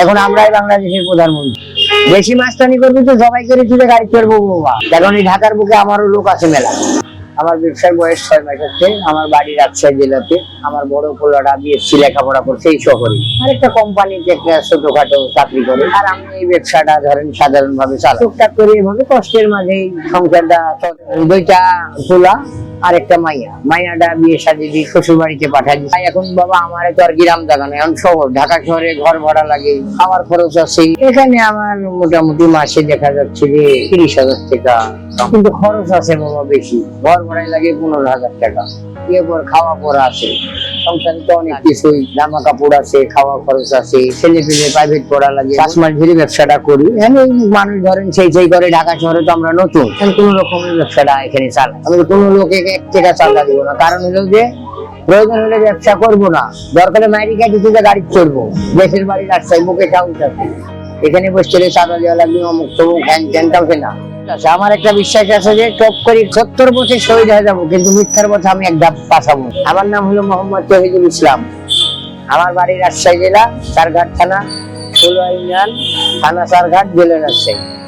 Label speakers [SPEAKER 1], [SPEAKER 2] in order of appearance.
[SPEAKER 1] এখন আমরাই বাংলাদেশের প্রধানমন্ত্রী। বেশি মাস্তানি করবি তো সবাই করে তুলে গাড়ি চড়বো বাবা। এখন এই ঢাকার বুকে আমারও লোক আছে মেলা। আমার ব্যবসার বয়স ছয় মাস হচ্ছে, আমার বাড়ি রাজশাহী জেলাতে আমার বড় পোলাটা বিএসসি লেখাপড়া করছে এই শহরে। আর একটা কোম্পানিতে একটা ছোটখাটো চাকরি করে। আর আমি এই ব্যবসাটা ধরেন সাধারণ ভাবে চালাই। টুকটাক করে এভাবে কষ্টের মাঝেই সংসারটা দুইটা পোলা আর একটা মাইয়া। মাইয়াটা বিয়ে সাজিয়ে দিয়ে শ্বশুর বাড়িতে পাঠাই এখন বাবা আমার তো আর গ্রাম দেখা না, এখন শহর, ঢাকা শহরে ঘর ভাড়া লাগে, খাওয়ার খরচ আছে। এখানে আমার মোটামুটি মাসে দেখা যাচ্ছে যে তিরিশ হাজার টাকা। কিন্তু খরচ আছে বাবা বেশি। ঘর ভাড়ায় লাগে পনেরো হাজার টাকা। এরপর খাওয়া পড়া আছে। সংসারে তো অনেক কিছুই জামা কাপড় আছে খাওয়া খরচ আছে ছেলে পেলে প্রাইভেট পড়া লাগে পাঁচ মাস ধরে ব্যবসাটা করি। মানুষ ধরেন সেই সেই করে ঢাকা শহরে তো আমরা নতুন। কোন রকমের ব্যবসাটা এখানে চালাই আমি কোনো লোকে এক টাকা চাঁদা দিব না। কারণ হলো যে প্রয়োজন হলে ব্যবসা করব না। দরকারে মাইরি কাটি তুলে গাড়ি চড়বো। দেশের বাড়ি রাস্তায় মুখে চাউল আছে এখানে বসে চাঁদা দেওয়া লাগবে অমুক তমুক হ্যান ত্যান না। আচ্ছা, আমার একটা বিশ্বাস আছে যে টপ করি সত্তর বছর শহীদ হয়ে যাব কিন্তু মিথ্যার মধ্যে আমি এক ধাপ পাঠাবো আমার নাম হলো মোহাম্মদ তহিদুল ইসলাম। আমার বাড়ি রাজশাহী জেলা চারঘাট থানা ষোলো ইউনিয়ন থানা চারঘাট জেলা রাজশাহী।